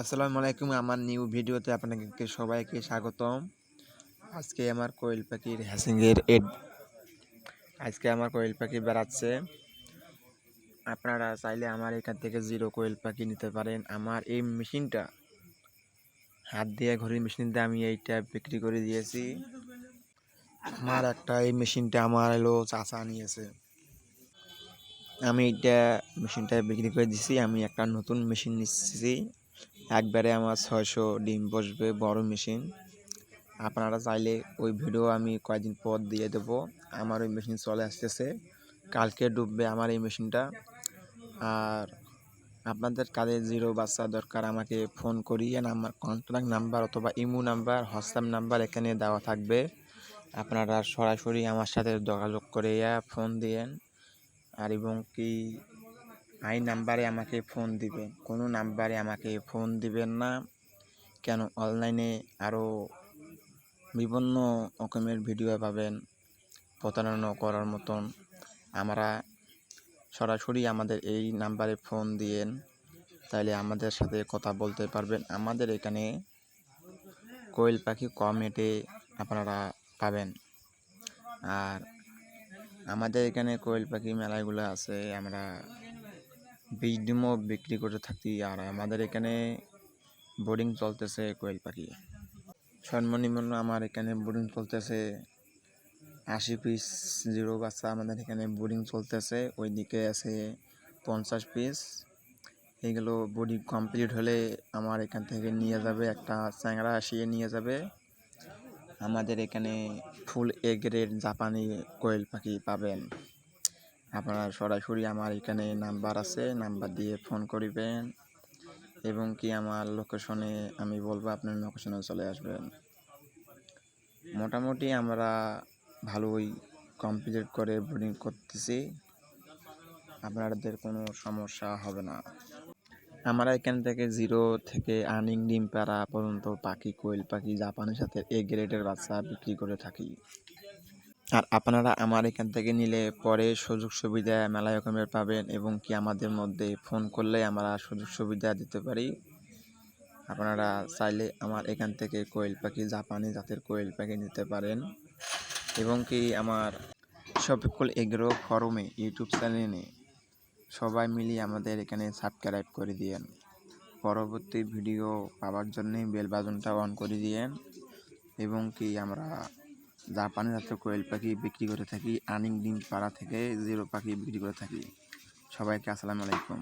আসসালামু আলাইকুম, আমার নিউ ভিডিওতে আপনাকে সবাইকে স্বাগতম। আজকে আমার কোয়েল পাখির হ্যাসিংয়ের এড আজকে আমার কোয়েল পাখি বেড়াচ্ছে। আপনারা চাইলে আমার এখান থেকে জিরো কোয়েল পাখি নিতে পারেন। আমার এই মেশিনটা হাত দিয়ে ঘড়ির মেশিন দিয়ে আমি এইটা বিক্রি করে দিয়েছি। আমার একটা এই মেশিনটা আমার এলো চাচা নিয়েছে। আমি এইটা মেশিনটা বিক্রি করে দিছি, আমি একটা নতুন মেশিন নিচ্ছি। একবারে আমার ছয়শো ডিম বসবে বড় মেশিন। আপনারা চাইলে ওই ভিডিও আমি কয়েকদিন পর দিয়ে দেব। আমার ওই মেশিন চলে আসতেছে। কালকে ডুববে আমার এই মেশিনটা। আর আপনাদের কাদের জিরো বাচ্চা দরকার, আমাকে ফোন করিয়েন আমার কন্ট্যাক্ট নাম্বার অথবা ইমো নাম্বার, হোয়াটসঅ্যাপ নাম্বার এখানে দেওয়া থাকবে। আপনারা সরাসরি আমার সাথে যোগাযোগ করে ফোন দিয়েন। আর এবং কি আই নাম্বারে আমাকে ফোন দিবেন। কোনো নাম্বারে আমাকে ফোন দিবেন না। কেন? অনলাইনে আরও বিভিন্ন রকমের ভিডিও পাবেন, প্রতারণা করার মতন। আমরা সরাসরি আমাদের এই নাম্বারে ফোন দিয়েন, তাইলে আমাদের সাথে কথা বলতে পারবেন। আমাদের এখানে কোয়েল পাখি কম রেটে আপনারা পাবেন। আর আমাদের এখানে কোয়েল পাখি মেলাগুলো আছে, আমরা বীজ ডিমও বিক্রি করে থাকি আর আমাদের এখানে বোর্ডিং চলতেছে কোয়েল পাখি। সর্বনিম্ন আমার এখানে বোর্ডিং চলতেছে আশি পিস জিরো বাচ্চা আমাদের এখানে বোর্ডিং চলতেছে, ওইদিকে আছে পঞ্চাশ পিস। এইগুলো বোর্ডিং কমপ্লিট হলে আমার এখান থেকে নিয়ে যাবে একটা চ্যাংড়া আসিয়ে নিয়ে যাবে। আমাদের এখানে ফুল এ গ্রেড জাপানি কোয়েল পাখি পাবেন। আপনারা সরাসরি আমার এখানে নাম্বার আছে, নাম্বার দিয়ে ফোন করিবেন এবং কি আমার লোকেশনে আমি বলব আপনার লোকেশনে চলে আসবেন। মোটামুটি আমরা ভালোই কমপ্লিট করে বোর্ডিং করতেছি, আপনাদের কোনো সমস্যা হবে না। আমরা এখান থেকে জিরো থেকে আর্নিং ডিম প্যারা পর্যন্ত পাখি, কোয়েল পাখি, জাপানের সাথে এ গ্রেডের বাচ্চা বিক্রি করে থাকি। আর আপনারা আমার এখান থেকে নিলে পরে সুযোগ সুবিধা মেলা রকমের পাবেন এবং কি আমাদের মধ্যে ফোন করলে আমরা সুযোগ সুবিধা দিতে পারি। আপনারা চাইলে আমার এখান থেকে কোয়েল পাখি, জাপানি জাতের কোয়েল পাখি নিতে পারেন। এবং কি আমার শফিকুল এগ্রো ফরমে ইউটিউব চ্যানেলে সবাই মিলিয়ে আমাদের এখানে সাবস্ক্রাইব করে দিয়েন। পরবর্তী ভিডিও পাওয়ার জন্যে বেল বাজনটা অন করে দিয়েন। এবং কি আমরা জাপানি জাতীয় কোয়েল পাখি বিক্রি করে থাকি আর্নিং ডিম পাড়া থেকে জিরো পাখি বিক্রি করে থাকি। সবাইকে আসসালামু আলাইকুম।